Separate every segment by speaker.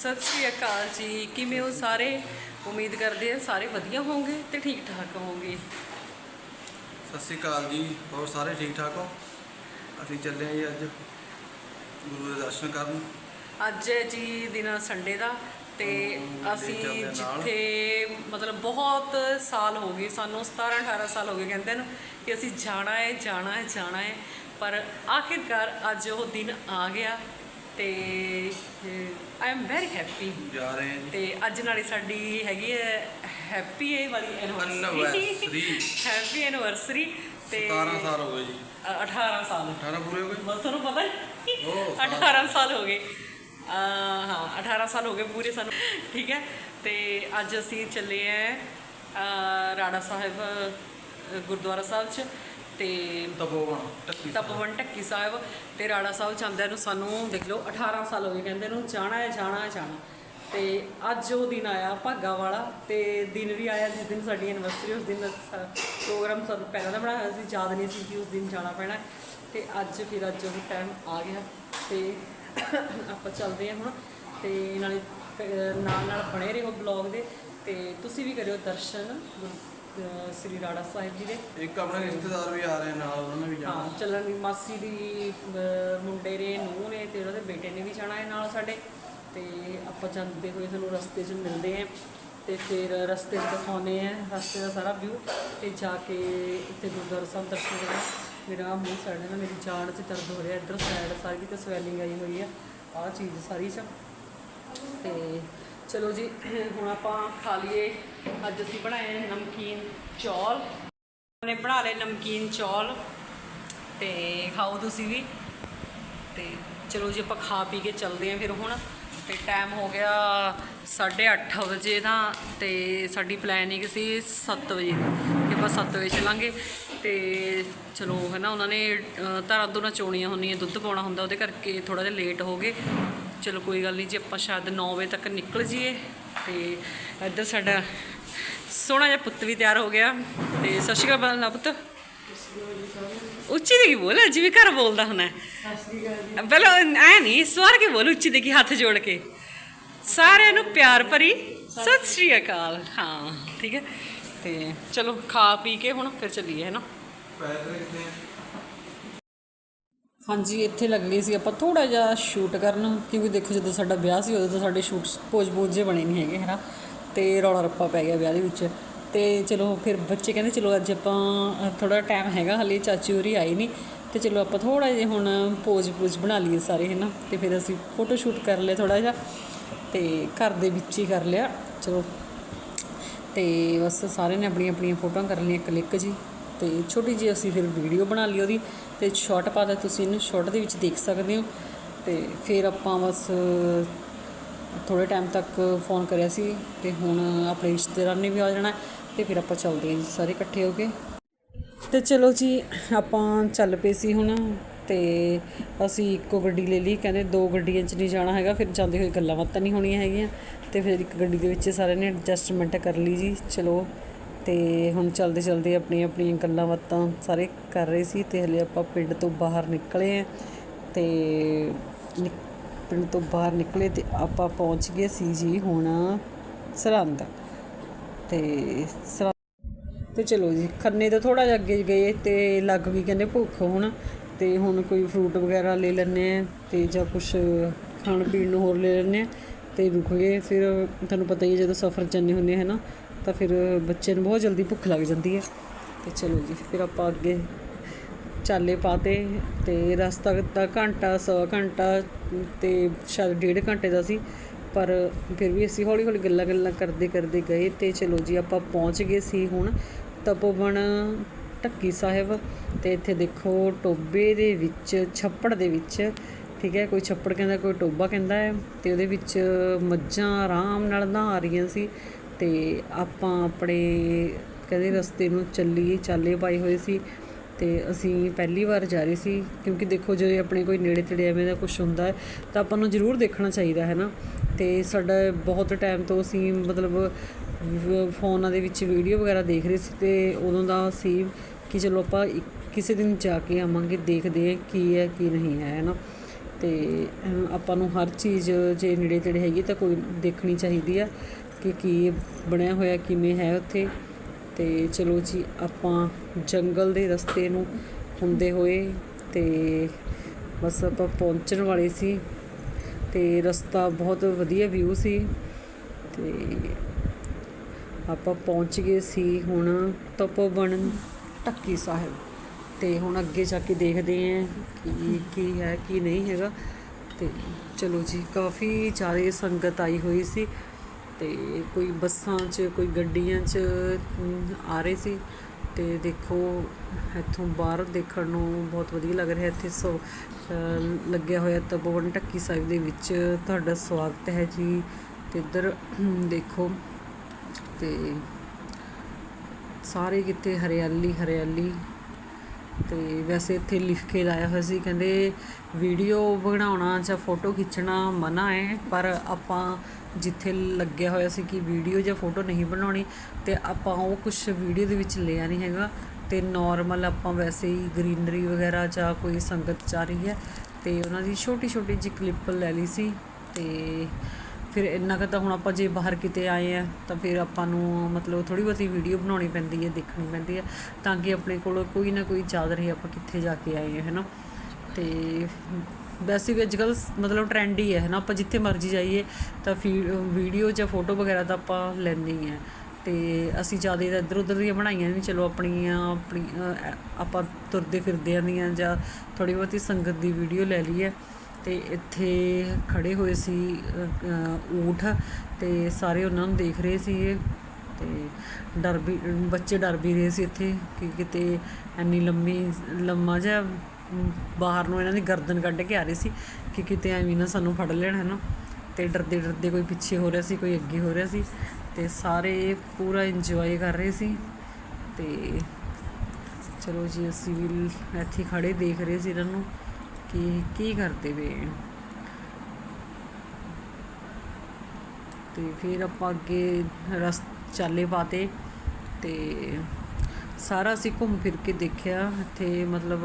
Speaker 1: ਸਤਿ ਸ਼੍ਰੀ ਅਕਾਲ ਜੀ। ਕਿਵੇਂ ਹੋ ਸਾਰੇ? ਉਮੀਦ ਕਰਦੇ ਹਾਂ ਸਾਰੇ ਵਧੀਆ ਹੋਵੋਗੇ ਤੇ ਠੀਕ ਠਾਕ ਹੋਵੋਗੇ।
Speaker 2: ਸਤਿ ਸ਼੍ਰੀ ਅਕਾਲ ਜੀ ਹੋਰ ਸਾਰੇ ਠੀਕ ਠਾਕ ਹੋ? ਅਸੀਂ ਚੱਲੇ ਹਾਂ ਜੀ ਅੱਜ ਗੁਰੂ ਦੇ ਦਰਸ਼ਨ ਕਰਨ।
Speaker 1: ਅੱਜ ਹੈ ਜੀ ਦਿਨ ਸੰਡੇ ਦਾ ਤੇ ਅਸੀਂ। ਜਿੱਥੇ ਮਤਲਬ ਬਹੁਤ ਸਾਲ ਹੋ ਗਏ ਸਾਨੂੰ 17 18 ਸਾਲ ਹੋ ਗਏ ਕਹਿੰਦੇ ਨੂੰ ਕਿ ਅਸੀਂ ਜਾਣਾ ਹੈ ਜਾਣਾ ਹੈ ਜਾਣਾ ਹੈ। ਪਰ ਆਖਿਰਕਾਰ ਅੱਜ ਉਹ ਦਿਨ ਆ ਗਿਆ ਤੇ ਆਈ ਐਮ ਵੈਰੀ ਹੈਪੀ
Speaker 2: ਜਾ ਰਹੇ ਹਾਂ
Speaker 1: ਤੇ ਅੱਜ ਨਾਲੇ ਸਾਡੀ ਹੈਗੀ ਹੈ ਹੈਪੀ ਏ ਵਾਲੀ ਐਨਵਰਸਰੀ। ਹੈਪੀ ਐਨਵਰਸਰੀ ਤੇ
Speaker 2: 17 ਸਾਲ ਹੋ ਗਏ ਜੀ।
Speaker 1: ਅ- 18 ਸਾਲ।
Speaker 2: 18 ਪੂਰੇ ਹੋ ਗਏ?
Speaker 1: ਬਸ ਤੁਹਾਨੂੰ ਪਤਾ ਹੈ?
Speaker 2: ਓਹ, ਸਾਲ।
Speaker 1: 18 ਸਾਲ ਹੋ ਗਏ। ਹਾਂ 18 ਸਾਲ ਹੋ ਗਏ ਪੂਰੇ ਸਾਨੂੰ। ਠੀਕ ਹੈ? ਤੇ ਅੱਜ ਅਸੀਂ ਚੱਲੇ ਆ ਰਾੜਾ ਸਾਹਿਬ ਗੁਰਦੁਆਰਾ ਸਾਹਿਬ ਚ। ਤੇ
Speaker 2: ਤਪੋਵਨ ਟੱਕੀ
Speaker 1: ਤਪਵਨ ਢੱਕੀ ਸਾਹਿਬ ਤੇ ਰਾੜਾ ਸਾਹਿਬ ਜਾਂਦਿਆਂ ਨੂੰ ਸਾਨੂੰ ਦੇਖ ਲਓ 18 ਸਾਲ ਹੋ ਗਏ ਕਹਿੰਦੇ ਨੂੰ ਜਾਣਾ ਹੈ ਜਾਣਾ ਹੈ ਜਾਣਾ ਤੇ ਅੱਜ ਉਹ ਦਿਨ ਆਇਆ ਭਾਗਾ ਵਾਲਾ ਤੇ ਦਿਨ ਵੀ ਆਇਆ ਜਿਸ ਦਿਨ ਸਾਡੀ ਐਨਵਰਸਰੀ ਉਸ ਦਿਨ ਸ- ਪ੍ਰੋਗਰਾਮ ਸਾਨੂੰ ਪਹਿਲਾਂ ਦਾ ਬਣਾਇਆ ਸੀ ਯਾਦ ਨਹੀਂ ਸੀ ਕਿ ਉਸ ਦਿਨ ਜਾਣਾ ਪੈਣਾ ਹੈ। ਤੇ ਅੱਜ ਫਿਰ ਅੱਜ ਉਹ ਟਾਈਮ ਆ ਗਿਆ ਤੇ ਆਪਾਂ ਚੱਲਦੇ ਹਾਂ ਹੁਣ ਤੇ ਨਾਲੇ ਨਾਲ ਨਾਲ ਬਣੇ ਰਹੋ ਬਲੌਗ ਦੇ ਤੇ ਤੁਸੀਂ ਵੀ ਕਰਿਓ ਦਰਸ਼ਨ ਅਹ ਸ੍ਰੀ ਰਾੜਾ ਸਾਹਿਬ ਜੀ ਦੇ।
Speaker 2: ਇੱਕ ਆਪਣੇ ਰਿਸ਼ਤੇਦਾਰ ਵੀ ਆ ਰਹੇ ਨਾਲ ਉਹਨਾਂ ਨੇ ਵੀ ਜਾਣਾ।
Speaker 1: ਹਾਂ ਚੱਲਣ ਦੀ ਮਾਸੀ ਦੀ ਅਹ, ਮੁੰਡੇ ਨੇ ਨੂੰਹ ਨੇ ਤੇ ਉਹਦੇ ਬੇਟੇ ਨੇ ਵੀ ਜਾਣਾ ਹੈ ਨਾਲ ਸਾਡੇ। ਤੇ ਆਪਾਂ ਜਾਂਦੇ ਹੋਏ ਸਾਨੂੰ ਰਸਤੇ 'ਚ ਮਿਲਦੇ ਆਂ ਤੇ ਫਿਰ ਰਸਤੇ 'ਚ ਦਿਖਾਉਂਦੇ ਆਂ ਰਸਤੇ ਦਾ ਸਾਰਾ ਵਿਊ ਤੇ ਜਾ ਕੇ ਇੱਥੇ ਗੁਰਦੁਆਰਾ ਸਾਹਿਬ ਦਰਸ਼ਨ ਕਰਾਂ ਮੇਰਾ ਮੂੰਹ ਸਾੜਾ ਨਾ ਮੇਰੀ ਜਾਨ 'ਚ ਦਰਦ ਹੋ ਰਿਹਾ ਇੱਧਰ ਸਾਈਡ ਸਾਰੀ ਤੇ ਸਵੈਲਿੰਗ ਆਈ ਹੋਈ ਆ ਆਹ ਚੀਜ਼ ਸਾਰੀ 'ਚ। ਤੇ ਚਲੋ ਜੀ, ਹੁਣ ਆਪਾਂ ਖਾ ਲਈਏ। ਅੱਜ ਅਸੀਂ ਬਣਾਏ ਨਮਕੀਨ ਚੌਲ। ਨੇ ਬਣਾ ਲਏ ਨਮਕੀਨ ਚੌਲ ਤੇ ਖਾਓ ਤੁਸੀਂ ਵੀ। ਤੇ ਚਲੋ ਜੀ, ਆਪਾਂ ਖਾ ਪੀ ਕੇ ਚੱਲਦੇ ਆਂ ਫਿਰ ਹੁਣ। ਤੇ ਟਾਈਮ ਹੋ ਗਿਆ 8:30 ਵਜੇ ਦਾ ਤੇ ਸਾਡੀ ਪਲੈਨਿੰਗ ਸੀ 7 ਵਜੇ ਦੀ ਕਿ ਆਪਾਂ 7 ਵਜੇ ਚੱਲਾਂਗੇ। ਤੇ ਚਲੋ ਹੈ ਨਾ ਉਹਨਾਂ ਨੇ ਧਾਰਾਂ ਦੋਨਾਂ ਚੋਣੀਆਂ ਹੁੰਦੀਆਂ, ਦੁੱਧ ਪਾਉਣਾ ਹੁੰਦਾ, ਉਹਦੇ ਕਰਕੇ ਥੋੜਾ ਜਿਹਾ ਲੇਟ ਹੋ ਗਏ। ਚਲੋ ਕੋਈ ਗੱਲ ਨਹੀਂ ਜੀ, ਆਪਾਂ ਸ਼ਾਇਦ 9 ਵਜੇ ਤੱਕ ਨਿਕਲ ਜਾਈਏ ਤੇ ਇੱਧਰ ਸਾਡਾ ਸੋਹਣਾ ਜਿਹਾ ਪੁੱਤ ਵੀ ਤਿਆਰ ਹੋ ਗਿਆ ਤੇ ਸਤਿ ਸ਼੍ਰੀ ਅਕਾਲ ਬਲਨਾ ਪੁੱਤ। ਉੱਚੀ ਦੇ ਕੀ ਬੋਲ ਜਿਵੇਂ ਘਰ ਬੋਲਦਾ ਹੁੰਦਾ ਪਹਿਲਾਂ ਐ ਨਹੀਂ ਸਵਾਰ ਕੇ ਬੋਲ, ਉੱਚੀ ਦੇ ਕੀ ਹੱਥ ਜੋੜ ਕੇ। ਸਾਰਿਆਂ ਨੂੰ ਪਿਆਰ ਭਰੀ ਸਤਿ ਸ਼੍ਰੀ ਅਕਾਲ। ਹਾਂ, ਠੀਕ ਹੈ। ਤੇ ਚਲੋ ਖਾ ਪੀ ਕੇ ਹੁਣ ਫਿਰ ਚੱਲੀਏ, ਹੈ ਨਾ?
Speaker 2: ਪੈਰ
Speaker 1: ਹਾਂਜੀ, ਇੱਥੇ ਲੱਗਣੀ ਸੀ। ਆਪਾਂ ਥੋੜਾ ਜਿਹਾ ਸ਼ੂਟ ਕਰਨ, ਕਿਉਂਕਿ ਦੇਖੋ ਜਦੋਂ ਸਾਡਾ ਵਿਆਹ ਸੀ, ਉਦੋਂ ਤਾਂ ਸਾਡੇ ਸ਼ੂਟ ਪੋਜ ਪੋਜ ਜੇ ਬਣੇ ਨਹੀਂ ਹੈਗੇ, ਹਨਾ? ਤੇ ਰੌਲਾ ਰੱਪਾ ਪੈ ਗਿਆ ਵਿਆਹ ਦੇ ਵਿੱਚ। ਤੇ ਚਲੋ ਫਿਰ ਬੱਚੇ ਕਹਿੰਦੇ, ਚਲੋ ਅੱਜ ਆਪਾਂ ਥੋੜਾ ਟਾਈਮ ਹੈਗਾ, ਹਲੇ ਚਾਚੀ ਹੋਰੀ ਆਈ ਨਹੀਂ ਤੇ ਚਲੋ ਆਪਾਂ ਥੋੜਾ ਜਿਹਾ ਹੁਣ ਪੋਜ ਪੋਜ ਬਣਾ ਲਈਏ ਸਾਰੇ, ਹਨਾ? ਤੇ ਫਿਰ ਅਸੀਂ ਫੋਟੋ ਸ਼ੂਟ ਕਰ ਲਿਆ ਥੋੜਾ ਜਿਹਾ। ਤੇ ਘਰ ਦੇ ਵਿੱਚ ਹੀ ਕਰ ਲਿਆ। ਚਲੋ। ਤੇ ਬਸ ਸਾਰਿਆਂ ਨੇ ਆਪਣੀਆਂ ਆਪਣੀਆਂ ਫੋਟੋਆਂ ਕਰ ਲਈਆਂ ਕਲਿੱਕ ਜੀ। ਤੇ ਛੋਟੀ ਜਿਹੀ ਅਸੀਂ ਫਿਰ ਵੀਡੀਓ ਬਣਾ ਲਈ ਉਹਦੀ। ਤੇ ਸ਼ਾਰਟ ਪਾਤਾ ਤੁਸੀਂ ਇਹਨੂੰ ਸ਼ਾਰਟ ਦੇ ਵਿੱਚ ਦੇਖ ਸਕਦੇ ਹੋ। ਤੇ ਫਿਰ ਆਪਾਂ ਬਸ ਥੋੜੇ ਟਾਈਮ ਤੱਕ ਫੋਨ ਕਰਿਆ ਸੀ ਤੇ ਹੁਣ ਆਪਣੇ ਰਿਸ਼ਤੇਦਾਰਾਂ ਨੇ ਵੀ ਆ ਜਾਣਾ। ਤੇ ਫਿਰ ਆਪਾਂ ਚੱਲਦੇ ਹਾਂ ਜੀ ਸਾਰੇ ਇਕੱਠੇ ਹੋ ਕੇ। ਤੇ ਚਲੋ ਜੀ, ਆਪਾਂ ਚੱਲ ਪਏ ਸੀ ਹੁਣ ਤੇ ਅਸੀਂ ਇੱਕੋ ਗੱਡੀ ਲੈ ਲਈ। ਕਹਿੰਦੇ ਦੋ ਗੱਡੀਆਂ 'ਚ ਨਹੀਂ ਜਾਣਾ ਹੈਗਾ, ਫਿਰ ਜਾਂਦੇ ਹੋਏ ਗੱਲਾਂ ਬਾਤਾਂ ਨਹੀਂ ਹੋਣੀਆਂ ਹੈਗੀਆਂ। ਤੇ ਫਿਰ ਇੱਕ ਗੱਡੀ ਦੇ ਵਿੱਚ ਸਾਰਿਆਂ ਨੇ ਐਡਜਸਟਮੈਂਟ ਕਰ ਲਈ ਜੀ। ਚਲੋ ਤੇ ਹੁਣ ਚਲਦੇ ਚਲਦੇ ਆਪਣੀਆਂ ਆਪਣੀਆਂ ਗੱਲਾਂ ਬਾਤਾਂ ਸਾਰੇ ਕਰ ਰਹੇ ਸੀ ਤੇ ਹਲੇ ਆਪਾਂ ਪਿੰਡ ਤੋਂ ਬਾਹਰ ਨਿਕਲੇ ਆ ਤੇ ਨਿਕ- ਪਿੰਡ ਤੋਂ ਬਾਹਰ ਨਿਕਲੇ ਤੇ ਆਪਾਂ ਪਹੁੰਚ ਗਏ ਸੀ ਜੀ ਹੁਣ ਸਰਹੰਦ ਤੇ ਸਰਹੰਦ ਤੇ ਚਲੋ ਜੀ, ਖੰਨੇ ਤੋਂ ਥੋੜਾ ਜਿਹਾ ਅੱਗੇ ਗਏ ਤੇ ਲੱਗ ਗਈ ਕਹਿੰਦੇ ਭੁੱਖ ਹੁਣ ਤੇ ਹੁਣ ਕੋਈ ਫਰੂਟ ਵਗੈਰਾ ਲੈ ਲੈਣੇ ਆ ਤੇ ਜਾਂ ਕੁਝ ਖਾਣ ਪੀਣ ਨੂੰ ਹੋਰ ਲੈ ਲੈਣੇ ਆ ਤੇ ਰੁਕ ਗਏ, ਫਿਰ ਤੁਹਾਨੂੰ ਪਤਾ ਹੀ ਹੈ ਜਦੋਂ ਸਫ਼ਰ ਚੱਲਨੇ ਹੁੰਦੇ ਹੈ ਨਾ ਤਾਂ ਫਿਰ ਬੱਚੇ ਨੂੰ ਬਹੁਤ ਜਲਦੀ ਭੁੱਖ ਲੱਗ ਜਾਂਦੀ ਹੈ। ਤੇ ਚਲੋ ਜੀ, ਫਿਰ ਆਪਾਂ ਅੱਗੇ ਚਾਲੇ ਪਾਤੇ ਤੇ ਰਸਤਾ ਤਾਂ ਘੰਟਾ, ਸਵਾ ਘੰਟਾ ਤੇ ਸ਼ਾਇਦ ਡੇਢ ਘੰਟੇ ਦਾ ਸੀ। ਪਰ ਫਿਰ ਵੀ ਅਸੀਂ ਹੌਲੀ ਹੌਲੀ ਗੱਲਾਂ ਗੱਲਾਂ ਕਰਦੇ ਕਰਦੇ ਗਏ ਤੇ ਚਲੋ ਜੀ, ਆਪਾਂ ਪਹੁੰਚ ਗਏ ਸੀ ਹੁਣ ਤਪੋਵਨ ਢੱਕੀ ਸਾਹਿਬ। ਤੇ ਇੱਥੇ ਦੇਖੋ ਟੋਬੇ ਦੇ ਵਿੱਚ, ਛੱਪੜ ਦੇ ਵਿੱਚ, ਠੀਕ ਹੈ, ਕੋਈ ਛੱਪੜ ਕਹਿੰਦਾ, ਕੋਈ ਟੋਬਾ ਕਹਿੰਦਾ ਹੈ। ਤੇ ਉਹਦੇ ਵਿੱਚ ਮੱਝਾਂ ਆਰਾਮ ਨਾਲ ਨਹਾ ਰਹੀਆਂ ਸੀ। ਤੇ ਆਪਾਂ ਆਪਣੇ ਕਹਿੰਦੇ ਰਸਤੇ ਨੂੰ ਚੱਲੀ ਚਾਲੇ ਪਾਏ ਹੋਏ ਸੀ ਤੇ ਅਸੀਂ ਪਹਿਲੀ ਵਾਰ ਜਾ ਰਹੇ ਸੀ, ਕਿਉਂਕਿ ਦੇਖੋ ਜੇ ਆਪਣੇ ਕੋਈ ਨੇੜੇ ਤੇੜੇ ਐਵੇਂ ਦਾ ਕੁਝ ਹੁੰਦਾ ਹੈ, ਤਾਂ ਆਪਾਂ ਨੂੰ ਜ਼ਰੂਰ ਦੇਖਣਾ ਚਾਹੀਦਾ, ਹੈ ਨਾ? ਤੇ ਸਾਡਾ ਬਹੁਤ ਟਾਈਮ ਤੋਂ ਅਸੀਂ ਮਤਲਬ ਫੋਨਾਂ ਦੇ ਵਿੱਚ ਵੀਡੀਓ ਵਗੈਰਾ ਦੇਖ ਰਹੇ ਸੀ ਤੇ ਉਦੋਂ ਦਾ ਸੀ ਕਿ ਚਲੋ ਆਪਾਂ ਇੱਕ- ਕਿਸੇ ਦਿਨ ਜਾ ਕੇ ਆਵਾਂਗੇ, ਦੇਖਦੇ ਹਾਂ ਕੀ ਹੈ, ਕੀ ਨਹੀਂ ਹੈ ਹੈ ਨਾ? ਤੇ ਆਪਾਂ ਨੂੰ ਹਰ ਚੀਜ਼ ਜੇ ਨੇੜੇ ਤੇੜੇ ਹੈਗੀ ਤਾਂ ਕੋਈ ਦੇਖਣੀ ਚਾਹੀਦੀ ਆ ਕਿ ਕੀ ਬਣਿਆ ਹੋਇਆ, ਕਿਵੇਂ ਹੈ ਉੱਥੇ। ਤੇ ਚਲੋ ਜੀ, ਆਪਾਂ ਜੰਗਲ ਦੇ ਰਸਤੇ ਨੂੰ ਹੁੰਦੇ ਹੋਏ ਤੇ ਬਸ ਆਪਾਂ ਪਹੁੰਚਣ ਵਾਲੇ ਸੀ ਤੇ ਰਸਤਾ ਬਹੁਤ ਵਧੀਆ ਵਿਊ ਸੀ। ਤੇ ਆਪਾਂ ਪਹੁੰਚ ਗਏ ਸੀ ਹੁਣ ਤਪੋਵਨ ਟੱਕੀ ਸਾਹਿਬ। ਤੇ ਹੁਣ ਅੱਗੇ ਜਾ ਕੇ ਦੇਖਦੇ ਆਂ ਕਿ ਕੀ ਹੈ, ਕੀ ਨਹੀਂ ਹੈਗਾ। ਤੇ ਚਲੋ ਜੀ, ਕਾਫੀ ਜ਼ਿਆਦਾ ਸੰਗਤ ਆਈ ਹੋਈ ਸੀ। ਤੇ ਕੋਈ ਬੱਸਾਂ 'ਚ, ਕੋਈ ਗੱਡੀਆਂ 'ਚ ਆ ਰਹੇ ਸੀ। ਤੇ ਦੇਖੋ, ਇੱਥੋਂ ਬਾਹਰ ਦੇਖਣ ਨੂੰ ਬਹੁਤ ਵਧੀਆ ਲੱਗ ਰਿਹਾ ਇੱਥੇ। ਸੋ ਲੱਗਿਆ ਹੋਇਆ ਤਪੋਵਨ ਟੱਕੀ ਸਾਹਿਬ ਦੇ ਵਿੱਚ ਤੁਹਾਡਾ ਸਵਾਗਤ ਹੈ ਜੀ। ਤੇ ਇੱਧਰ ਦੇਖੋ, ਤੇ ਸਾਰੇ ਕਿਤੇ ਹਰਿਆਲੀ ਹਰਿਆਲੀ। ਤੇ ਵੈਸੇ ਇੱਥੇ ਲਿਖ ਕੇ ਲਾਇਆ ਹੋਇਆ ਸੀ, ਕਹਿੰਦੇ ਵੀਡੀਓ ਬਣਾਉਣਾ ਜਾਂ ਫੋਟੋ ਖਿੱਚਣਾ ਮਨਾ ਹੈ, ਪਰ ਆਪਾਂ ਜਿੱਥੇ ਲੱਗਿਆ ਹੋਇਆ ਸੀ ਕਿ ਵੀਡੀਓ ਜਾਂ ਫੋਟੋ ਨਹੀਂ ਬਣਾਉਣੀ ਅਤੇ ਆਪਾਂ ਉਹ ਕੁਛ ਵੀਡੀਓ ਦੇ ਵਿੱਚ ਲਿਆ ਨਹੀਂ ਹੈਗਾ ਅਤੇ ਨੋਰਮਲ ਆਪਾਂ ਵੈਸੇ ਹੀ ਗ੍ਰੀਨਰੀ ਵਗੈਰਾ ਜਾਂ ਕੋਈ ਸੰਗਤ ਜਾ ਰਹੀ ਹੈ ਅਤੇ ਉਹਨਾਂ ਦੀ ਛੋਟੀ ਛੋਟੀ ਜਿਹੀ ਕਲਿੱਪ ਲੈ ਲਈ ਸੀ ਅਤੇ ਫਿਰ ਇੰਨਾ ਕੁ ਤਾਂ ਹੁਣ ਆਪਾਂ ਜੇ ਬਾਹਰ ਕਿਤੇ ਆਏ ਆ, ਤਾਂ ਫਿਰ ਆਪਾਂ ਨੂੰ ਮਤਲਬ ਥੋੜੀ ਬਹੁਤੀ ਵੀਡੀਓ ਬਣਾਉਣੀ ਪੈਂਦੀ ਹੈ, ਦੇਖਣੀ ਪੈਂਦੀ ਹੈ, ਤਾਂ ਕਿ ਆਪਣੇ ਕੋਲ ਕੋਈ ਨਾ ਕੋਈ ਯਾਦ ਰਹੇ ਆਪਾਂ ਕਿੱਥੇ ਜਾ ਕੇ ਆਏ ਆ, ਹੈ ਨਾ? ਤੇ ਵੈਸੇ ਵੀ ਅੱਜਕੱਲ ਮਤਲਬ ਟ੍ਰੈਂਡ ਹੀ ਹੈ ਹੈ ਨਾ? ਆਪਾਂ ਜਿੱਥੇ ਮਰਜ਼ੀ ਜਾਈਏ, ਤਾਂ ਵੀਡੀਓ ਜਾਂ ਫੋਟੋ ਵਗੈਰਾ ਤਾਂ ਆਪਾਂ ਲੈਂਦੇ ਹੀ ਹੈ ਤੇ ਅਸੀਂ ਜ਼ਿਆਦਾ ਤਾਂ ਇੱਧਰ ਉੱਧਰ ਦੀਆਂ ਬਣਾਈਆਂ ਵੀ, ਚਲੋ ਆਪਣੀਆਂ, ਆਪਣੀ ਆਪਾਂ ਤੁਰਦੇ ਫਿਰਦੇ ਆਂ ਜਾਂ ਥੋੜੀ ਬਹੁਤੀ ਸੰਗਤ ਦੀ ਵੀਡੀਓ ਲੈ ਲਈ ਹੈ ਤੇ ਇੱਥੇ ਖੜੇ ਹੋਏ ਸੀ ਊਠ ਤੇ ਸਾਰੇ ਉਹਨਾਂ ਨੂੰ ਦੇਖ ਰਹੇ ਸੀਗੇ ਤੇ ਡਰ ਵੀ, ਬੱਚੇ ਡਰ ਵੀ ਰਹੇ ਸੀ ਇੱਥੇ ਕਿ ਕਿਤੇ ਇੰਨੀ ਲੰਮੀ, ਲੰਮਾ ਜਿਹਾ ਬਾਹਰ ਨੂੰ ਇਹਨਾਂ ਦੀ ਗਰਦਨ ਕੱਢ ਕੇ ਆ ਰਹੀ ਸੀ ਕਿ ਕਿਤੇ ਐਵੇਂ ਨਾ ਸਾਨੂੰ ਫੜ ਲੈਣ, ਹੈ ਨਾ? ਤੇ ਡਰਦੇ ਡਰਦੇ ਕੋਈ ਪਿੱਛੇ ਹੋ ਰਿਹਾ ਸੀ, ਕੋਈ ਅੱਗੇ ਹੋ ਰਿਹਾ ਸੀ ਤੇ ਸਾਰੇ ਪੂਰਾ ਇੰਜੋਏ ਕਰ ਰਹੇ ਸੀ ਤੇ ਚਲੋ ਜੀ, ਅਸੀਂ ਵੀ ਇੱਥੇ ਖੜੇ, ਦੇਖ ਰਹੇ ਸੀ ਇਹਨਾਂ ਨੂੰ। ਕਿ ਕੀ ਕਰਦੇ ਵੇ ਤੇ ਫਿਰ ਆਪਾਂ ਅੱਗੇ ਰਸ ਚਾਲੇ ਪਾਤੇ ਤੇ ਸਾਰਾ ਅਸੀਂ ਘੁੰਮ ਫਿਰ ਕੇ ਦੇਖਿਆ। ਇੱਥੇ ਮਤਲਬ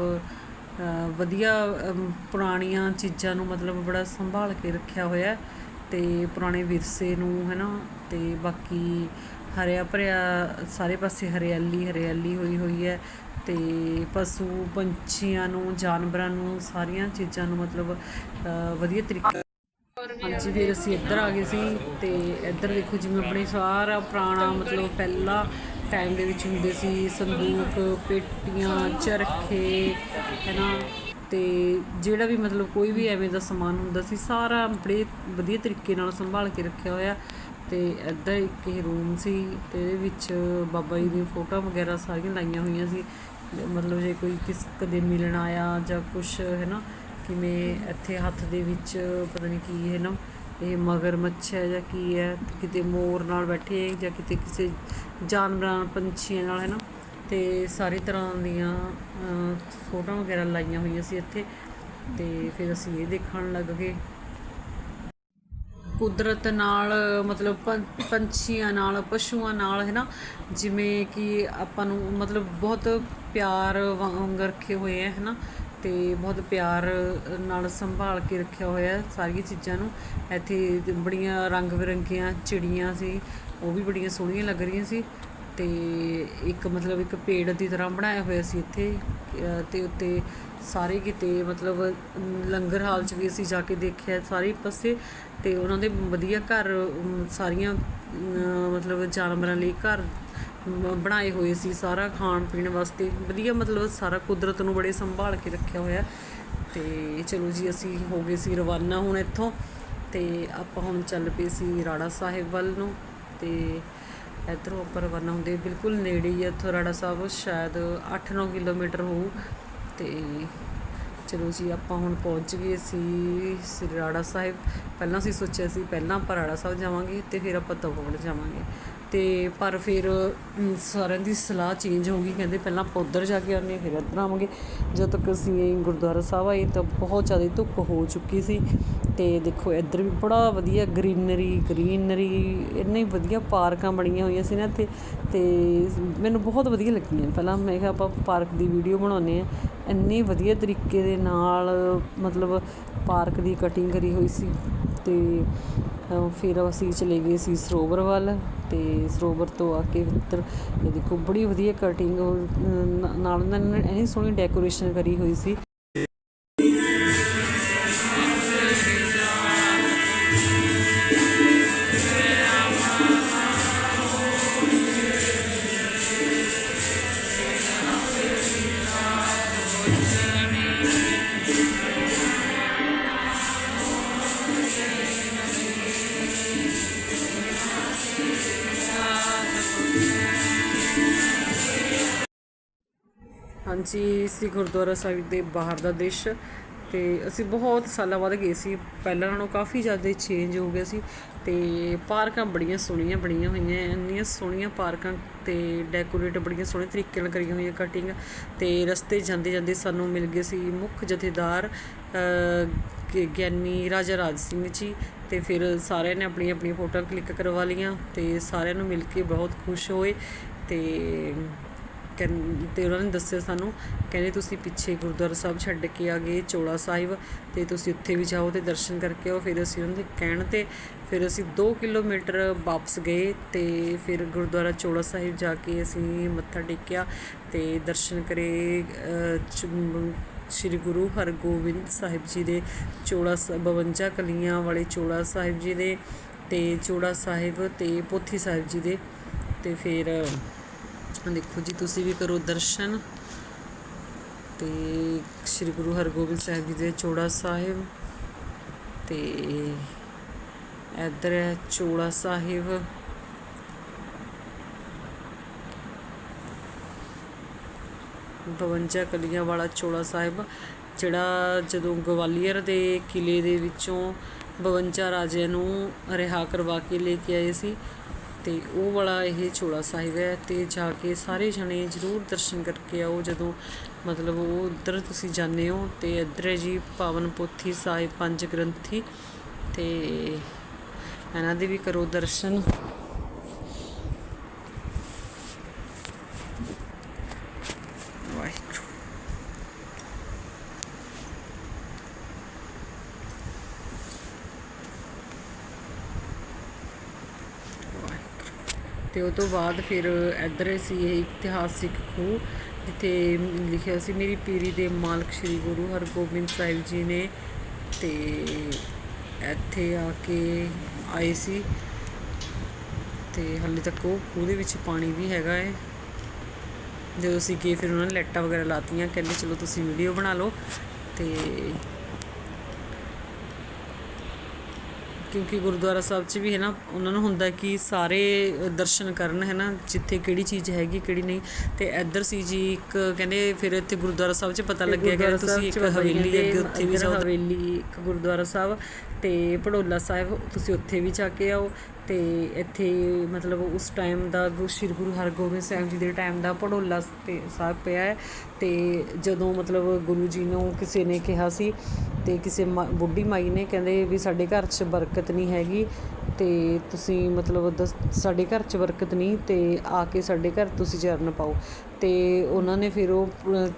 Speaker 1: ਵਧੀਆ ਪੁਰਾਣੀਆਂ ਚੀਜ਼ਾਂ ਨੂੰ ਮਤਲਬ ਬੜਾ ਸੰਭਾਲ ਕੇ ਰੱਖਿਆ ਹੋਇਆ ਹੈ ਤੇ ਪੁਰਾਣੇ ਵਿਰਸੇ ਨੂੰ ਹੈ ਨਾ ਤੇ ਬਾਕੀ ਹਰਿਆ ਭਰਿਆ ਸਾਰੇ ਪਾਸੇ ਹਰਿਆਲੀ ਹਰਿਆਲੀ ਹੋਈ ਹੋਈ ਹੈ। ਤੇ ਪਸ਼ੂ ਪੰਛੀਆਂ ਨੂੰ, ਜਾਨਵਰਾਂ ਨੂੰ, ਸਾਰੀਆਂ ਚੀਜ਼ਾਂ ਨੂੰ ਮਤਲਬ ਵਧੀਆ ਤਰੀਕੇ ਹਾਂਜੀ, ਫਿਰ ਅਸੀਂ ਇੱਧਰ ਆ ਗਏ ਸੀ ਤੇ ਇੱਧਰ ਦੇਖੋ ਜਿਵੇਂ ਆਪਣੇ ਸਾਰਾ ਪੁਰਾਣਾ ਮਤਲਬ ਪਹਿਲਾ ਟਾਈਮ ਦੇ ਵਿੱਚ ਹੁੰਦੇ ਸੀ ਸੰਦੂਕ, ਪੇਟੀਆਂ, ਚਰਖੇ, ਹੈਨਾ? ਤੇ ਜਿਹੜਾ ਵੀ ਮਤਲਬ ਕੋਈ ਵੀ ਐਵੇਂ ਦਾ ਸਮਾਨ ਹੁੰਦਾ ਸੀ, ਸਾਰਾ ਬੜੇ ਵਧੀਆ ਤਰੀਕੇ ਨਾਲ ਸੰਭਾਲ ਕੇ ਰੱਖਿਆ ਹੋਇਆ। ਤੇ ਇੱਧਰ ਇੱਕ ਇਹ ਰੂਮ ਸੀ ਤੇ ਇਹਦੇ ਵਿੱਚ ਬਾਬਾ ਜੀ ਦੀਆਂ ਫੋਟੋਆਂ ਵਗੈਰਾ ਸਾਰੀਆਂ ਲਾਈਆਂ ਹੋਈਆਂ ਸੀ। ਮਤਲਬ ਜੇ ਕੋਈ ਕਿਸ ਕਦੇ ਮਿਲਣ ਆਇਆ ਜਾਂ ਕੁਝ ਹੈ ਨਾ ਕਿਵੇਂ ਇੱਥੇ ਹੱਥ ਦੇ ਵਿੱਚ ਪਤਾ ਨਹੀਂ ਕੀ ਹੈ ਨਾ ਇਹ ਮਗਰਮੱਛ ਹੈ ਜਾਂ ਕੀ ਹੈ, ਕਿਤੇ ਮੋਰ ਨਾਲ ਬੈਠੇ ਜਾਂ ਕਿਤੇ ਕਿਸੇ ਜਾਨਵਰਾਂ, ਪੰਛੀਆਂ ਨਾਲ ਹੈ ਨਾ ਤੇ ਸਾਰੇ ਤਰ੍ਹਾਂ ਦੀਆਂ ਫੋਟੋਆਂ ਵਗੈਰਾ ਲਾਈਆਂ ਹੋਈਆਂ ਸੀ ਇੱਥੇ, ਤੇ ਫਿਰ ਅਸੀਂ ਇਹ ਦੇਖਣ ਲੱਗ ਗਏ। ਕੁਦਰਤ ਨਾਲ, ਮਤਲਬ ਪੰਛੀਆਂ ਨਾਲ, ਪਸ਼ੂਆਂ ਨਾਲ ਹੈ ਨਾ ਜਿਵੇਂ ਕਿ ਆਪਾਂ ਨੂੰ, ਮਤਲਬ ਬਹੁਤ ਪਿਆਰ ਵਾਂਗ ਰੱਖੇ ਹੋਏ ਹੈ ਹੈ ਨਾ ਤੇ ਬਹੁਤ ਪਿਆਰ ਨਾਲ ਸੰਭਾਲ ਕੇ ਰੱਖਿਆ ਹੋਇਆ ਸਾਰੀਆਂ ਚੀਜ਼ਾਂ ਨੂੰ। ਇੱਥੇ ਬੜੀਆਂ ਰੰਗ ਬਿਰੰਗੀਆਂ ਚਿੜੀਆਂ ਸੀ, ਉਹ ਵੀ ਬੜੀਆਂ ਸੋਹਣੀਆਂ ਲੱਗ ਰਹੀਆਂ ਸੀ। ਤੇ ਇੱਕ ਮਤਲਬ ਇੱਕ ਪੇੜ ਦੀ ਤਰ੍ਹਾਂ ਬਣਾਇਆ ਹੋਇਆ ਸੀ ਇੱਥੇ, ਅਹ ਤੇ ਉੱਤੇ ਸਾਰੇ ਕਿਤੇ ਮਤਲਬ ਲੰਗਰ ਹਾਲ 'ਚ ਵੀ ਅਸੀਂ ਜਾ ਕੇ ਦੇਖਿਆ ਸਾਰੇ ਪਾਸੇ। ਤੇ ਉਹਨਾਂ ਦੇ ਵਧੀਆ ਘਰ, ਸਾਰੀਆਂ ਮਤਲਬ ਜਾਨਵਰਾਂ ਲਈ ਘਰ ਬਣਾਏ ਹੋਏ ਸੀ ਸਾਰਾ ਖਾਣ ਪੀਣ ਵਾਸਤੇ। ਵਧੀਆ ਮਤਲਬ ਸਾਰਾ ਕੁਦਰਤ ਨੂੰ ਬੜੇ ਸੰਭਾਲ ਕੇ ਰੱਖਿਆ ਹੋਇਆ। ਤੇ ਚਲੋ ਜੀ, ਅਸੀਂ ਹੋ ਗਏ ਸੀ ਰਵਾਨਾ ਹੁਣ ਇੱਥੋਂ। ਤੇ ਆਪਾਂ ਹੁਣ ਚੱਲ ਪਏ ਸੀ ਰਾੜਾ ਸਾਹਿਬ ਵੱਲ ਨੂੰ। ਤੇ ਇੱਧਰੋਂ ਆਪਾਂ ਰਵਾਨਾ ਹੁੰਦੇ ਬਿਲਕੁਲ ਨੇੜੇ ਹੀ ਹੈ ਇੱਥੋਂ ਰਾੜਾ ਸਾਹਿਬ। ਸ਼ਾਇਦ 8-9 ਕਿਲੋਮੀਟਰ ਹੋਊ। ਤੇ ਚਲੋ ਜੀ ਆਪਾਂ ਹੁਣ ਪਹੁੰਚ ਗਏ ਸੀ ਸ੍ਰੀ ਰਾੜਾ ਸਾਹਿਬ। ਪਹਿਲਾਂ ਅਸੀਂ ਸੋਚਿਆ ਸੀ ਪਹਿਲਾਂ ਆਪਾਂ ਰਾੜਾ ਸਾਹਿਬ ਜਾਵਾਂਗੇ ਤੇ ਫਿਰ ਆਪਾਂ ਤਪੋਵਨ ਜਾਵਾਂਗੇ। ਤੇ ਪਰ ਫਿਰ ਸਾਰਿਆਂ ਦੀ ਸਲਾਹ ਚੇਂਜ ਹੋ ਗਈ। ਕਹਿੰਦੇ ਪਹਿਲਾਂ ਆਪਾਂ ਉੱਧਰ ਜਾ ਕੇ ਆਉਂਦੇ ਹਾਂ, ਫਿਰ ਇੱਧਰ ਆਵਾਂਗੇ। ਜਦੋਂ ਤੱਕ ਅਸੀਂ ਗੁਰਦੁਆਰਾ ਸਾਹਿਬ ਆਏ ਤਾਂ ਬਹੁਤ ਜ਼ਿਆਦਾ ਧੁੱਪ ਹੋ ਚੁੱਕੀ ਸੀ। ਤੇ ਦੇਖੋ ਇੱਧਰ ਵੀ ਬੜਾ ਵਧੀਆ ਗਰੀਨਰੀ ਗਰੀਨਰੀ, ਇੰਨੀ ਵਧੀਆ ਪਾਰਕਾਂ ਬਣੀਆਂ ਹੋਈਆਂ ਸੀ ਨਾ ਇੱਥੇ ਤੇ ਮੈਨੂੰ ਬਹੁਤ ਵਧੀਆ ਲੱਗੀਆਂ। ਪਹਿਲਾਂ ਮੈਂ ਕਿਹਾ ਆਪਾਂ ਪਾਰਕ ਦੀ ਵੀਡੀਓ ਬਣਾਉਂਦੇ ਆ ਇੰਨੀ ਵਧੀਆ ਤਰੀਕੇ ਦੇ ਨਾਲ ਮਤਲਬ ਪਾਰਕ ਦੀ ਕਟਿੰਗ ਕਰੀ ਹੋਈ ਸੀ ਤੇ ਫਿਰ ਅਸੀਂ ਚਲੇ ਗਏ ਸੀ ਸਰੋਵਰ ਵੱਲ ਤੇ ਸਰੋਵਰ ਤੋਂ ਆ ਕੇ ਇੱਧਰ ਇਹ ਦੇਖੋ ਬੜੀ ਵਧੀਆ ਕਟਿੰਗ ਨਾਲ ਉਹਨਾਂ ਨੇ ਇੰਨੀ ਸੋਹਣੀ ਡੈਕੋਰੇਸ਼ਨ ਕਰੀ ਹੋਈ ਸੀ। ਹਾਂਜੀ ਸੀ ਗੁਰਦੁਆਰਾ ਸਾਹਿਬ ਦੇ ਬਾਹਰ ਦਾ ਦ੍ਰਿਸ਼ ਤੇ ਅਸੀਂ ਬਹੁਤ ਸਾਲਾਂ ਬਾਅਦ ਗਏ ਸੀ। ਪਹਿਲਾਂ ਨਾਲੋਂ ਕਾਫੀ ਜ਼ਿਆਦਾ ਚੇਂਜ ਹੋ ਗਿਆ ਸੀ ਤੇ ਪਾਰਕਾਂ ਬੜੀਆਂ ਸੋਹਣੀਆਂ ਬਣੀਆਂ ਹੋਈਆਂ, ਇੰਨੀਆਂ ਸੋਹਣੀਆਂ ਪਾਰਕਾਂ ਤੇ ਡੈਕੋਰੇਟ ਬੜੀਆਂ ਸੋਹਣੇ ਤਰੀਕੇ ਨਾਲ ਕਰੀਆਂ ਹੋਈਆਂ ਕਟਿੰਗ ਤੇ ਰਸਤੇ ਜਾਂਦੇ ਜਾਂਦੇ ਸਾਨੂੰ ਮਿਲ ਗਏ ਸੀ ਮੁੱਖ ਜਥੇਦਾਰ ਗਿਆਨੀ ਰਾਜਾ ਰਾਜ ਸਿੰਘ ਜੀ ਤੇ ਫਿਰ ਸਾਰਿਆਂ ਨੇ ਆਪਣੀਆਂ ਆਪਣੀਆਂ ਫੋਟੋਆਂ ਕਲਿੱਕ ਕਰਵਾ ਲਈਆਂ ਤੇ ਸਾਰਿਆਂ ਨੂੰ ਮਿਲ ਕੇ ਬਹੁਤ ਖੁਸ਼ ਹੋਏ ਤੇ ਕਹਿੰ- ਤੇ ਉਹਨਾਂ ਨੇ ਦੱਸਿਆ ਸਾਨੂੰ, ਕਹਿੰਦੇ ਤੁਸੀਂ ਪਿੱਛੇ ਗੁਰਦੁਆਰਾ ਸਾਹਿਬ ਛੱਡ ਕੇ ਆ ਗਏ ਚੋਲਾ ਸਾਹਿਬ, ਤੇ ਤੁਸੀਂ ਉੱਥੇ ਵੀ ਜਾਓ ਤੇ ਦਰਸ਼ਨ ਕਰਕੇ ਆਓ। ਫਿਰ ਅਸੀਂ ਉਹਨਾਂ ਦੇ ਕਹਿਣ ਤੇ ਫਿਰ ਅਸੀਂ 2 ਕਿਲੋਮੀਟਰ ਵਾਪਸ ਗਏ ਤੇ ਫਿਰ ਗੁਰਦੁਆਰਾ ਚੋਲਾ ਸਾਹਿਬ ਜਾ ਕੇ ਅਸੀਂ ਮੱਥਾ ਟੇਕਿਆ ਤੇ ਦਰਸ਼ਨ ਕਰੇ ਸ੍ਰੀ ਗੁਰੂ ਹਰਗੋਬਿੰਦ ਸਾਹਿਬ ਜੀ ਦੇ ਚੋਲਾ ਸ- 52 ਕਲੀਆਂ ਵਾਲੇ ਚੋਲਾ ਸਾਹਿਬ ਜੀ ਦੇ ਤੇ ਚੋੜਾ ਸਾਹਿਬ ਤੇ ਪੋਥੀ ਸਾਹਿਬ ਜੀ ਦੇ ਤੇ ਫਿਰ ਦੇਖੋ ਜੀ, ਤੁਸੀਂ ਵੀ ਕਰੋ ਦਰਸ਼ਨ ਤੇ ਸ੍ਰੀ ਗੁਰੂ ਹਰਗੋਬਿੰਦ ਸਾਹਿਬ ਜੀ ਦੇ ਚੋੜਾ ਸਾਹਿਬ ਤੇ ਇੱਧਰ ਹੈ ਚੋੜਾ ਸਾਹਿਬ। ਬਵੰਜਾ ਕਲੀਆਂ ਵਾਲਾ ਚੋਲਾ ਸਾਹਿਬ, ਜਿਹੜਾ ਜਦੋਂ ਗਵਾਲੀਅਰ ਦੇ ਕਿਲੇ ਦੇ ਵਿੱਚੋਂ 52 ਰਾਜਿਆਂ ਨੂੰ ਰਿਹਾ ਕਰਵਾ ਕੇ ਲੈ ਕੇ ਆਏ ਸੀ ਤੇ ਉਹ ਵਾਲਾ ਇਹ ਚੋਲਾ ਸਾਹਿਬ ਹੈ ਤੇ ਜਾ ਕੇ ਸਾਰੇ ਜਣੇ ਜ਼ਰੂਰ ਦਰਸ਼ਨ ਕਰਕੇ ਆਓ ਜਦੋਂ ਮਤਲਬ ਉਹ ਉਧਰ ਤੁਸੀਂ ਜਾਂਦੇ ਹੋ ਤੇ ਇੱਧਰ ਹੈ ਜੀ ਪਾਵਨ ਪੋਥੀ ਸਾਹਿਬ ਪੰਜ ਗ੍ਰੰਥੀ ਤੇ ਇਹਨਾਂ ਦੇ ਵੀ ਕਰੋ ਦਰਸ਼ਨ ਵਾਹਿਗੁਰੂ ਤੇ ਉਹ ਤੋਂ ਬਾਅਦ ਫਿਰ ਇੱਧਰ ਸੀ ਇਹ ਇਤਿਹਾਸਿਕ ਖੂਹ ਜਿੱਥੇ ਲਿਖਿਆ ਸੀ, ਮੇਰੀ ਪੀਰੀ ਦੇ ਮਾਲਕ ਸ੍ਰੀ ਗੁਰੂ ਹਰਗੋਬਿੰਦ ਸਾਹਿਬ ਜੀ ਨੇ ਤੇ ਇੱਥੇ ਆ ਕੇ ਆਏ ਸੀ ਤੇ ਹਾਲੇ ਤੱਕ ਉਹ ਖੂਹ ਦੇ ਵਿੱਚ ਪਾਣੀ ਵੀ ਹੈਗਾ ਹੈ। ਜਦੋਂ ਅਸੀਂ ਗਏ ਫਿਰ ਉਹਨਾਂ ਨੇ ਲਾਈਟਾਂ ਵਗੈਰਾ ਲਾਤੀਆਂ, ਕਹਿੰਦੇ ਚਲੋ ਤੁਸੀਂ ਵੀਡੀਓ ਬਣਾ ਲਓ ਤੇ ਕਿਉਂਕਿ ਗੁਰਦੁਆਰਾ ਸਾਹਿਬ 'ਚ ਵੀ ਹੈ ਨਾ ਉਹਨਾਂ ਨੂੰ ਹੁੰਦਾ ਕਿ ਸਾਰੇ ਦਰਸ਼ਨ ਕਰਨ ਹੈ ਨਾ ਜਿੱਥੇ ਕਿਹੜੀ ਚੀਜ਼ ਹੈਗੀ ਕਿਹੜੀ ਨਹੀਂ। ਤੇ ਇੱਧਰ ਸੀ ਜੀ ਇੱਕ ਕਹਿੰਦੇ ਫਿਰ ਇੱਥੇ ਗੁਰਦੁਆਰਾ ਸਾਹਿਬ 'ਚ ਪਤਾ ਲੱਗਿਆ ਕਿ ਤੁਸੀਂ ਇੱਕ ਹਵੇਲੀ ਅੱਗੇ ਉੱਥੇ ਵੀ ਜਾਓ। ਹਵੇਲੀ ਇੱਕ ਗੁਰਦੁਆਰਾ ਸਾਹਿਬ ਤੇ ਭੜੋਲਾ ਸਾਹਿਬ ਤੁਸੀਂ ਉੱਥੇ ਵੀ ਜਾ ਕੇ ਆਓ। ਤੇ ਇੱਥੇ ਮਤਲਬ ਉਸ ਟਾਈਮ ਦਾ ਗੁਰੂ ਸ਼੍ਰੀ ਗੁਰੂ ਹਰਗੋਬਿੰਦ ਸਾਹਿਬ ਜੀ ਦੇ ਟਾਈਮ ਦਾ ਭੜੋਲਾ ਤੇ ਸਾਹਿਬ ਪਿਆ ਹੈ ਅਤੇ ਜਦੋਂ ਮਤਲਬ ਗੁਰੂ ਜੀ ਨੂੰ ਕਿਸੇ ਨੇ ਕਿਹਾ ਸੀ ਅਤੇ ਕਿਸੇ ਮਾ- ਬੁੱਢੀ ਮਾਈ ਨੇ ਕਹਿੰਦੇ ਵੀ ਸਾਡੇ ਘਰ 'ਚ ਬਰਕਤ ਨਹੀਂ ਹੈਗੀ ਅਤੇ ਤੁਸੀਂ ਮਤਲਬ ਦਸ- ਸਾਡੇ ਘਰ 'ਚ ਬਰਕਤ ਨਹੀਂ ਅਤੇ ਆ ਕੇ ਸਾਡੇ ਘਰ ਤੁਸੀਂ ਚਰਨ ਪਾਓ। ਅਤੇ ਉਹਨਾਂ ਨੇ ਫਿਰ ਉਹ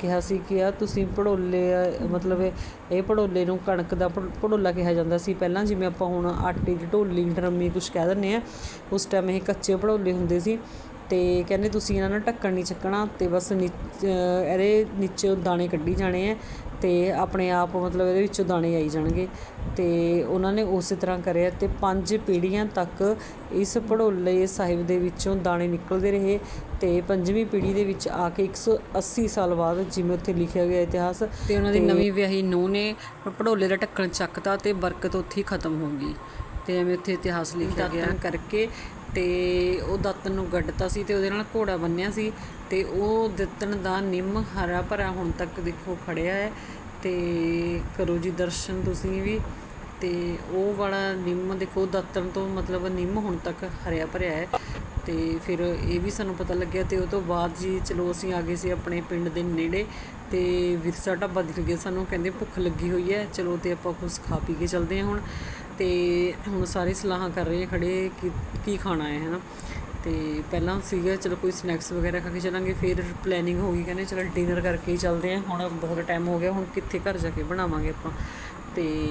Speaker 1: ਕਿਹਾ ਸੀ ਕਿ ਆ ਤੁਸੀਂ ਭੜੋਲੇ ਮਤਲਬ ਇਹ- ਇਹ ਭੜੋਲੇ ਨੂੰ ਕਣਕ ਦਾ ਭੜ- ਭੜੋਲਾ ਕਿਹਾ ਜਾਂਦਾ ਸੀ। ਪਹਿਲਾਂ ਜਿਵੇਂ ਆਪਾਂ ਹੁਣ ਆਟੇ ਦੀ ਢੋਲੀ, ਡਰਮੀ ਕੁਝ ਕਹਿ ਦਿੰਦੇ ਆ ਉਸ ਟਾਈਮ ਇਹ ਕੱਚੇ ਭੜੋਲੇ ਹੁੰਦੇ ਸੀ ਤੇ ਕਹਿੰਦੇ ਤੁਸੀਂ ਇਹਨਾਂ ਨੂੰ ਢੱਕਣ ਨਹੀਂ ਚੱਕਣਾ ਤੇ ਬਸ ਨਿਚ- ਇਹਦੇ ਨੀਚੇ ਦਾਣੇ ਕੱਢੀ ਜਾਣੇ ਆ ਤੇ ਆਪਣੇ ਆਪ ਮਤਲਬ ਇਹਦੇ ਵਿੱਚੋਂ ਦਾਣੇ ਆਈ ਜਾਣਗੇ। ਤੇ ਉਹਨਾਂ ਨੇ ਉਸੇ ਤਰ੍ਹਾਂ ਕਰਿਆ ਤੇ ਪੰਜ ਪੀੜ੍ਹੀਆਂ ਤੱਕ ਇਸ ਭੜੋਲੇ ਸਾਹਿਬ ਦੇ ਵਿੱਚੋਂ ਦਾਣੇ ਨਿਕਲਦੇ ਰਹੇ ਤੇ ਪੰਜਵੀਂ ਪੀੜ੍ਹੀ ਦੇ ਵਿੱਚ ਆ ਕੇ 180 ਸਾਲ ਬਾਅਦ ਜਿਵੇਂ ਉੱਥੇ ਲਿਖਿਆ ਗਿਆ ਇਤਿਹਾਸ ਤੇ ਉਹਨਾਂ ਦੀ ਨਵੀਂ ਵਿਆਹੀ ਨੂੰਹ ਨੇ ਭੜੋਲੇ ਦਾ ਢੱਕਣ ਚੱਕਤਾ ਤੇ ਬਰਕਤ ਉੱਥੇ ਹੀ ਖਤਮ ਹੋ ਗਈ। ਤੇ ਐਵੇਂ ਉੱਥੇ ਇਤਿਹਾਸ ਲਿਖਿਆ ਗਿਆ। ਕਰਕੇ ਤੇ ਉਹ ਦਾਤਨ ਨੂੰ ਗੱਡਤਾ ਸੀ ਤੇ ਉਹਦੇ ਨਾਲ ਘੋੜਾ ਬੰਨਿਆ ਸੀ ਤੇ ਉਹ ਦਿੱਤਣ ਦਾ ਨਿੰਮ ਹਰਾ ਭਰਾ ਹੁਣ ਤੱਕ ਦੇਖੋ ਖੜਿਆ ਹੈ ਤੇ ਕਰੋ ਜੀ ਦਰਸ਼ਨ ਤੁਸੀਂ ਵੀ ਤੇ ਉਹ ਵਾਲਾ ਨਿੰਮ ਦੇਖੋ ਦਾਤਣ ਤੋਂ ਮਤਲਬ ਨਿੰਮ ਹੁਣ ਤੱਕ ਹਰਿਆ ਭਰਿਆ ਹੈ ਤੇ ਫਿਰ ਇਹ ਵੀ ਸਾਨੂੰ ਪਤਾ ਲੱਗਿਆ ਤੇ ਉਹ ਤੋਂ ਬਾਅਦ ਜੀ ਚਲੋ ਅਸੀਂ ਆ ਗਏ ਸੀ ਆਪਣੇ ਪਿੰਡ ਦੇ ਨੇੜੇ ਤੇ ਵਿਰਸਾ ਢਾਬਾ ਦਿਖ ਗਿਆ ਸਾਨੂੰ, ਕਹਿੰਦੇ ਭੁੱਖ ਲੱਗੀ ਹੋਈ ਹੈ, ਚਲੋ ਤੇ ਆਪਾਂ ਕੁਝ ਖਾ ਪੀ ਕੇ ਚੱਲਦੇ ਹਾਂ ਹੁਣ। ਅਤੇ ਹੁਣ ਸਾਰੇ ਸਲਾਹਾਂ ਕਰ ਰਹੇ ਆ, ਖੜੇ ਕਿ ਕੀ ਖਾਣਾ ਹੈ, ਹਨਾ। ਤੇ ਪਹਿਲਾਂ ਸੀਗਾ, ਚਲੋ ਕੋਈ ਸਨੈਕਸ ਵਗੈਰਾ ਖਾ ਕੇ ਚੱਲਾਂਗੇ, ਫਿਰ ਪਲੈਨਿੰਗ ਹੋ ਗਈ, ਕਹਿੰਦੇ ਚਲੋ ਡਿਨਰ ਕਰਕੇ ਹੀ ਚੱਲਦੇ ਹਾਂ ਹੁਣ ਬਹੁਤ ਟਾਈਮ ਹੋ ਗਿਆ, ਹੁਣ ਕਿੱਥੇ ਘਰ ਜਾ ਕੇ ਬਣਾਵਾਂਗੇ ਆਪਾਂ। ਤੇ